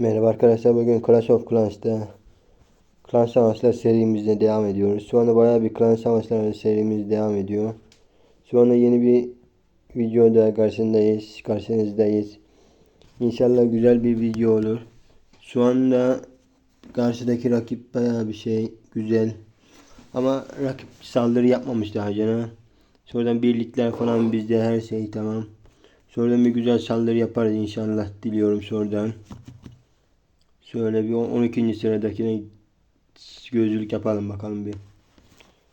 Merhaba arkadaşlar bugün Clash of Clans'ta Klan Savaşlar serimizde devam ediyoruz. Şu anda bayağı bir Klan Savaşlar serimiz devam ediyor. Şu anda yeni bir videoda karşındayız, karşınızdayız. İnşallah güzel bir video olur. Şu anda karşıdaki rakip bayağı bir şey güzel. Ama rakip saldırı yapmamış daha cana. Sonradan birlikler falan bizde her şey tamam. Sonradan bir güzel saldırı yaparız inşallah diliyorum sonradan. Şöyle bir 12. sıradakine gözlük yapalım bakalım bir.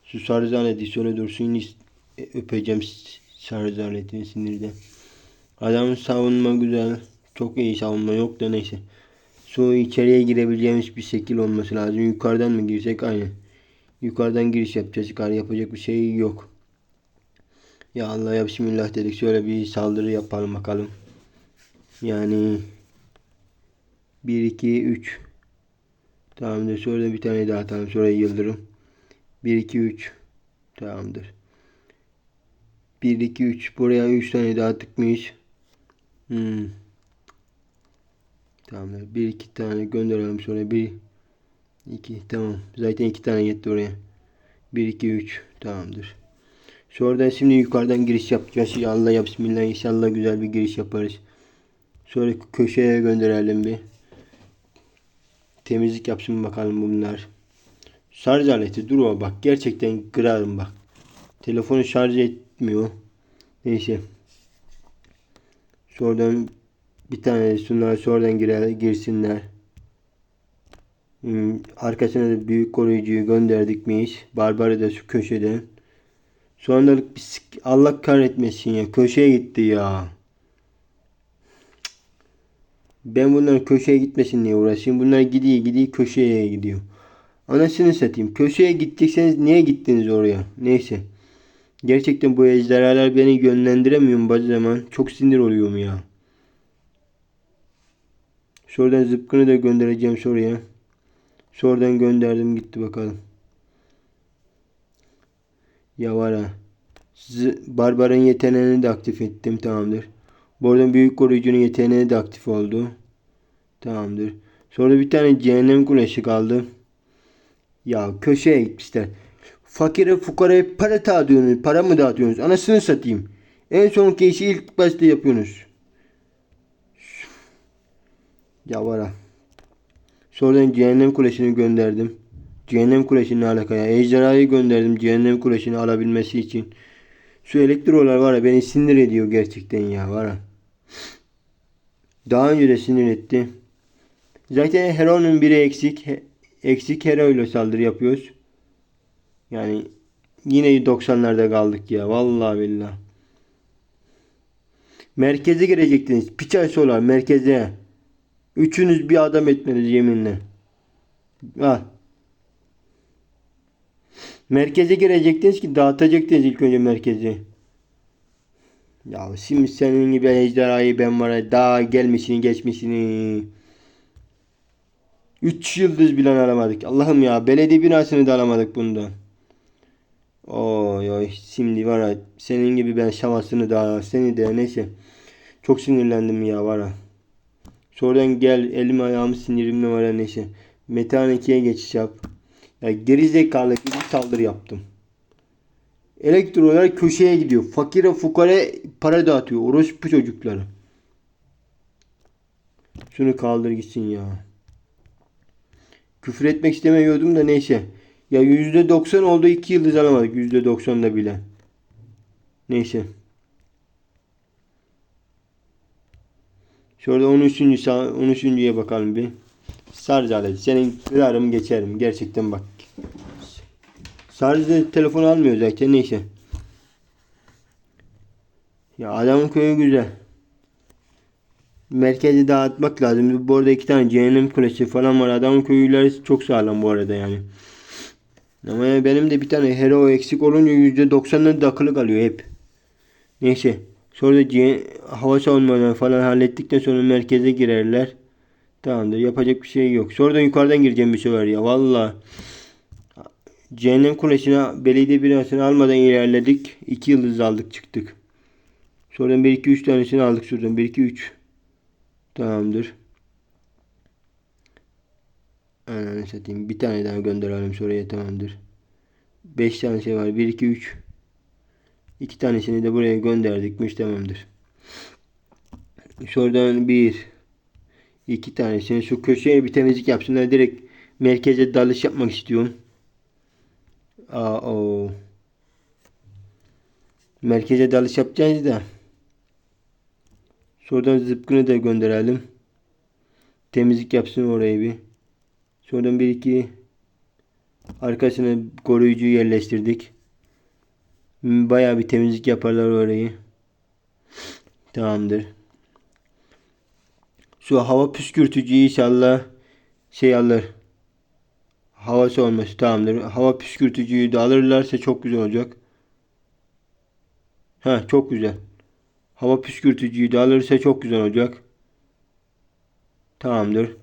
Şu sarı zaneti şöyle dursun is- öpeceğim s- sarı zanetini sinirden. Adamın savunma güzel. Çok iyi savunma yok da neyse. Şu içeriye girebileceğimiz bir şekil olması lazım. Yukarıdan mı girsek aynı. Yukarıdan giriş yapacağız. Yukarı yapacak bir şey yok. Ya Allah ya Bismillah dedik. Şöyle bir saldırı yapalım bakalım. Yani 1 2 3 Tamamdır. Sonra bir tane daha atalım. Sonra yıldırım. 1 2 3 Tamamdır. 1 2 3 buraya 3 tane daha tıkmış. Hmm. Tamamdır. 1 2 tane gönderelim sonra 1 2 tamam. Zaten 2 tane yetti oraya. 1 2 3 tamamdır. Sonra şimdi yukarıdan giriş yapacağız. Ya Allah ya Bismillah inşallah güzel bir giriş yaparız. Sonra köşeye gönderelim bir. Temizlik yapsın bakalım bunlar. Şarj aleti dur o bak gerçekten kırarım bak. Telefonu şarj etmiyor. Neyse. Sonradan bir tane şunlar sonradan girer, girsinler. Hmm, arkasına da büyük koruyucuyu gönderdik miyiz? Barbarı da şu köşeden. Sik- Allah kahretmesin ya. Köşeye gitti ya. Ben bunların köşeye gitmesin diye uğraşayım. Bunlar gidiyor gidiyor köşeye gidiyor. Anasını satayım. Köşeye gidecekseniz niye gittiniz oraya? Neyse. Gerçekten bu ejderhalar beni yönlendiremiyor bazı zaman. Çok sinir oluyorum ya. Şuradan zıpkını da göndereceğim soruya. Sonradan gönderdim gitti bakalım. Ya var ha. Z- Barbar'ın yeteneğini de aktif ettim tamamdır. Bu arada büyük koruyucunun yeteneği de aktif oldu. Tamamdır. Sonra bir tane cehennem kuleşi kaldı. Ya köşeye gitmişler. Fakire fukaraya para dağıtıyorsunuz. Para mı dağıtıyorsunuz? Anasını satayım. En sonki işi ilk başta yapıyorsunuz. Ya var ha. Sonradan cehennem kuleşini gönderdim. Cehennem kuleşinin ne alaka ya? Ejderhayı gönderdim cehennem kuleşini alabilmesi için. Şu elektrolar var ya beni sinir ediyor gerçekten ya var ya. Daha önce de sinir etti. Zaten Hero'nun biri eksik. Eksik Hero ile saldırı yapıyoruz. Yani yine 90'larda kaldık ya. Vallahi billah. Merkeze girecektiniz. Piçay solar merkeze. Üçünüz bir adam etmeniz yeminle. Al. Merkeze girecektiniz ki dağıtacaktınız ilk önce merkezi. Ya şimdi senin gibi ejderhayı ben var ya daha gelmişini geçmişini. 3 yıldız bile alamadık. Allah'ım ya belediye binasını da alamadık bundan. Oy oy şimdi var ya senin gibi ben şavasını da seni de neyse. Çok sinirlendim ya var ya. Sonradan gel elim ayağım sinirimle var ya neyse. Metan 2'ye geçiş yap. Ya gerizekalı gibi saldırı yaptım. Elektrolar köşeye gidiyor. Fakire fukara para dağıtıyor. Orospu çocukları. Şunu kaldır gitsin ya. Küfür etmek istemiyordum da neyse. Ya %90 oldu 2 yıldız alamadık. %90'da bile. Neyse. Şurada 13. sağ 13.ye bakalım bir. Sarı alet. Senin kırarım geçerim. Gerçekten bak. Sarı telefon almıyor zaten neyse. Ya adamın köyü güzel. Merkezi dağıtmak lazım. Bu arada iki tane cehennem kulesi falan var. Adamın köyleri çok sağlam bu arada yani. Ama yani benim de bir tane hero eksik olunca %90'ların da akıllı kalıyor hep. Neyse. Sonra da hava savunmalarını falan hallettikten sonra merkeze girerler. Tamamdır. Yapacak bir şey yok. Sonradan yukarıdan gireceğim bir sefer ya. Valla. Cehennem kulesine belediye binasını almadan ilerledik. 2 yıldız aldık çıktık. Sonra 1 2 3 tanesini aldık şuradan. 1 2 3. Tamamdır. Ananı satayım. Bir tane daha gönderelim soruya tamamdır. 5 tane şey var. 1 2 3. 2 tanesini de buraya gönderdik. Tamamdır. Şuradan bir iki tanesini şu köşeye bir temizlik yapsınlar. Direkt merkeze dalış yapmak istiyorum. Aa o. Merkeze dalış yapacağız da. Şuradan zıpkını da gönderelim. Temizlik yapsın orayı bir. Şuradan bir iki arkasına koruyucu yerleştirdik. Bayağı bir temizlik yaparlar orayı. Tamamdır. Şu hava püskürtücü inşallah şey alır. Havası olması tamamdır. Hava püskürtücüyü de alırlarsa çok güzel olacak. Ha çok güzel. Hava püskürtücüyü de alırsa çok güzel olacak. Tamamdır.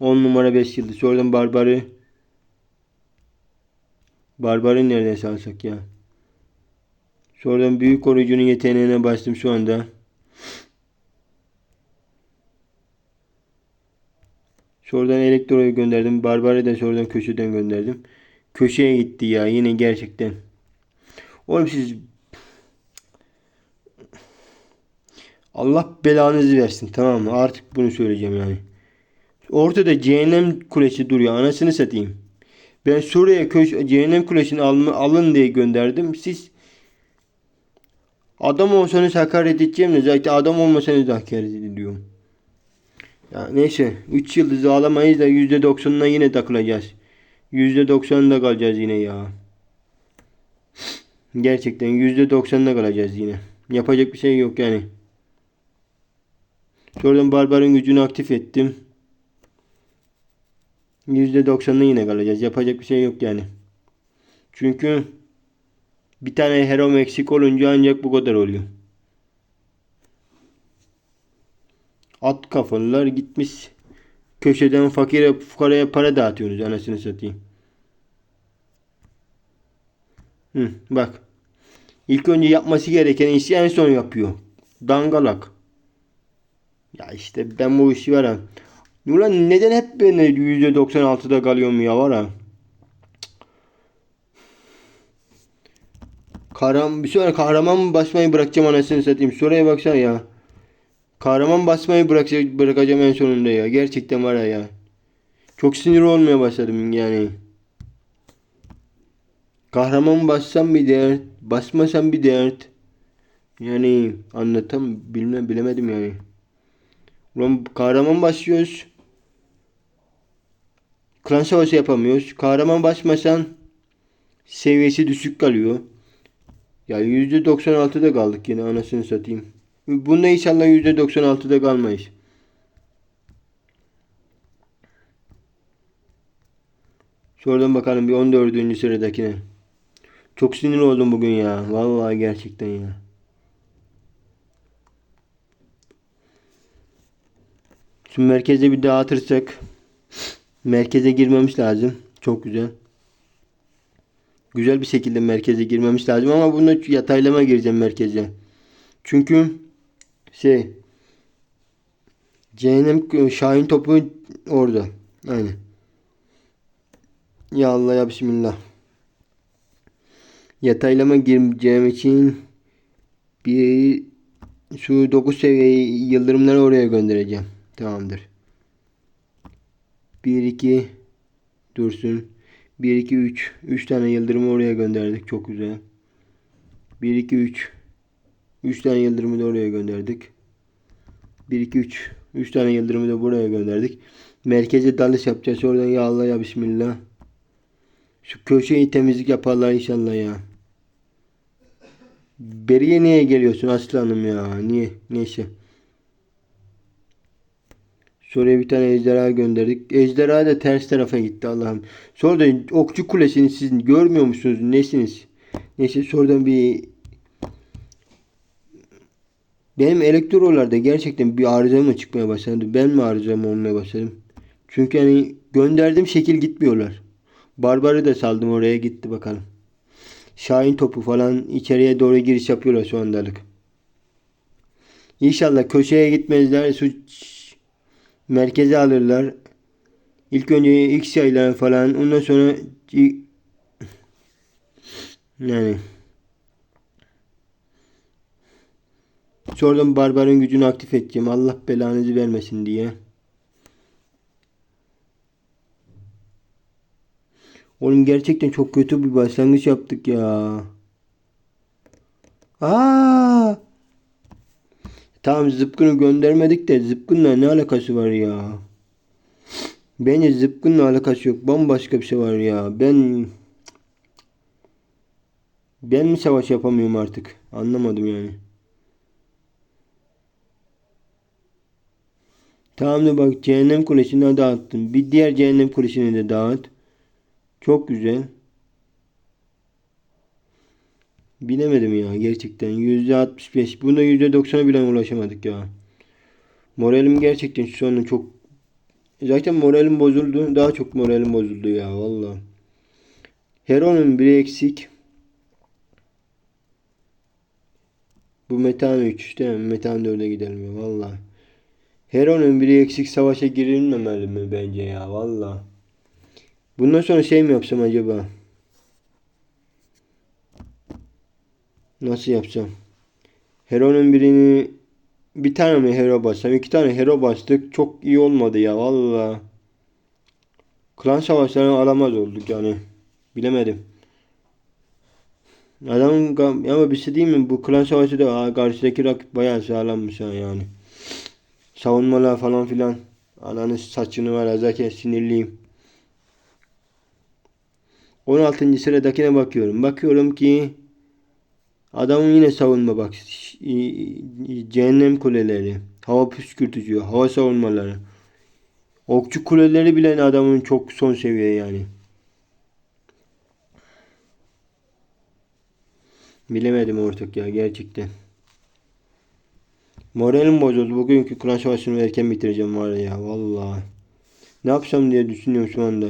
10 numara 5 yıldız. Oradan Barbar'ı Barbar'ı nereden salsak ya? Sonradan büyük koruyucunun yeteneğine bastım şu anda. Sonradan elektroyu gönderdim. Barbar'ı da sonradan köşeden gönderdim. Köşeye gitti ya yine gerçekten. Oğlum siz Allah belanızı versin tamam mı? Artık bunu söyleyeceğim yani. Ortada cehennem kulesi duruyor. Anasını satayım. Ben Suriye köş cehennem kulesini alma, alın diye gönderdim. Siz adam olsanız hakaret edeceğim de zaten adam olmasanız da hakaret ediyorum. Ya neyse 3 yıldızı alamayız da %90'ına yine takılacağız. %90'da kalacağız yine ya. Gerçekten %90'da kalacağız yine. Yapacak bir şey yok yani. Sonradan barbarın gücünü aktif ettim. %90'da yine kalacağız. Yapacak bir şey yok yani. Çünkü bir tane hero eksik olunca ancak bu kadar oluyor. At kafalılar gitmiş köşeden fakire fukaraya para dağıtıyorsunuz anasını satayım. Hı, bak. İlk önce yapması gereken işi en son yapıyor. Dangalak. Ya işte ben bu işi var ha. Neden hep ben %96'da kalıyorum ya var ha. Kahraman, bir sonra kahraman basmayı bırakacağım anasını satayım. Şuraya baksana ya. Kahraman basmayı bırakacak, bırakacağım en sonunda ya. Gerçekten var ya. Çok sinir olmaya başladım yani. Kahraman bassam bir dert, basmasam bir dert. Yani anlatam bilmem bilemedim yani. Ulan kahraman başlıyoruz. Klan savaşı yapamıyoruz. Kahraman basmasan seviyesi düşük kalıyor. Ya %96'da kaldık yine anasını satayım. Bunda inşallah %96'da kalmayız. Şuradan bakalım bir 14. sıradakine. Çok sinir oldum bugün ya. Vallahi gerçekten ya. Şu merkeze bir dağıtırsak merkeze girmemiz lazım. Çok güzel. Güzel bir şekilde merkeze girmemiz lazım ama bunu yataylama gireceğim merkeze. Çünkü şey Cehennem Şahin topu orada. Aynen. Ya Allah ya Bismillah. Yataylama gireceğim için bir şu 9 seviye yıldırımları oraya göndereceğim. Tamamdır. 1 2 dursun. 1 2 3 3 tane yıldırımı oraya gönderdik. Çok güzel. 1 2 3 3 tane yıldırımı da oraya gönderdik. 1 2 3 3 tane yıldırımı da buraya gönderdik. Merkeze dalış yapacağız. Oradan ya ya Bismillah. Şu köşeyi temizlik yaparlar inşallah ya. Beriye niye geliyorsun aslanım ya? Niye? Neyse. Şuraya bir tane ejderha gönderdik. Ejderha da ters tarafa gitti Allah'ım. Sonra da okçu kulesini siz görmüyor musunuz? Nesiniz? Neyse sonradan bir benim elektrolarda gerçekten bir arıza mı çıkmaya başladı? Ben mi arıza mı olmaya başladım? Çünkü hani gönderdiğim şekil gitmiyorlar. Barbarı da saldım oraya gitti bakalım. Şahin topu falan içeriye doğru giriş yapıyorlar şu andalık. İnşallah köşeye gitmezler. Su merkeze alırlar. İlk önce X yaylar falan ondan sonra yani sonradan barbarın gücünü aktif edeceğim. Allah belanızı vermesin diye. Oğlum gerçekten çok kötü bir başlangıç yaptık ya. Aa! Tamam zıpkını göndermedik de zıpkınla ne alakası var ya? Bence zıpkınla alakası yok. Bambaşka bir şey var ya. Ben ben mi savaş yapamıyorum artık? Anlamadım yani. Tamam da bak cehennem kulesini dağıttım. Bir diğer cehennem kulesini de dağıt. Çok güzel. Bilemedim ya gerçekten. %65. Bunda %90'a bile ulaşamadık ya. Moralim gerçekten şu anda çok Zaten moralim bozuldu. Daha çok moralim bozuldu ya valla. Hero'nun biri eksik. Bu Metan 3 değil mi? Metan 4'e gidelim ya valla. Hero'nun biri eksik savaşa girilmemeli mi bence ya valla. Bundan sonra şey mi yapsam acaba? Nasıl yapsam? Hero'nun birini bir tane mi hero bassam? iki tane hero bastık. Çok iyi olmadı ya valla. Klan savaşlarını alamaz olduk yani. Bilemedim. Adamın ga- ama bir şey değil mi? Bu klan savaşı da karşıdaki rakip bayağı sağlammış ha yani. Savunmalar falan filan. Ananın saçını var ya zaten sinirliyim. 16. sıradakine bakıyorum. Bakıyorum ki adamın yine savunma bak. Cehennem kuleleri, hava püskürtücü, hava savunmaları. Okçu kuleleri bile adamın çok son seviye yani. Bilemedim ortak ya gerçekten. Moralim bozuldu. Bugünkü klan savaşını erken bitireceğim var ya vallahi. Ne yapsam diye düşünüyorum şu anda.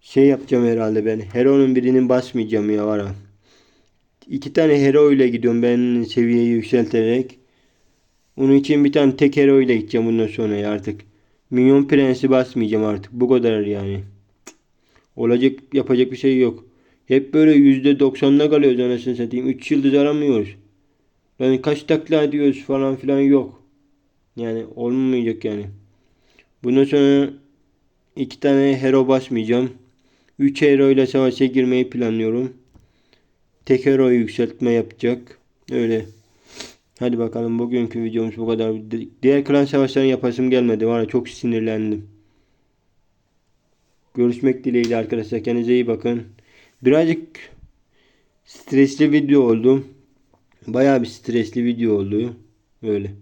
Şey yapacağım herhalde ben. Hero'nun birinin basmayacağım ya var ha. İki tane hero ile gidiyorum ben seviyeyi yükselterek. Onun için bir tane tek hero ile gideceğim bundan sonra ya artık. Minyon prensi basmayacağım artık. Bu kadar yani. Olacak yapacak bir şey yok. Hep böyle %90'da kalıyoruz anasını satayım. 3 yıldız aramıyoruz. Yani kaç takla ediyoruz falan filan yok. Yani olmayacak yani. Bundan sonra iki tane hero basmayacağım. 3 hero ile savaşa girmeyi planlıyorum. Tek hero yükseltme yapacak. Öyle. Hadi bakalım bugünkü videomuz bu kadar. Diğer klan savaşlarını yapasım gelmedi. Var ya çok sinirlendim. Görüşmek dileğiyle arkadaşlar. Kendinize iyi bakın. Birazcık stresli video oldu. Bayağı bir stresli video oldu. Öyle.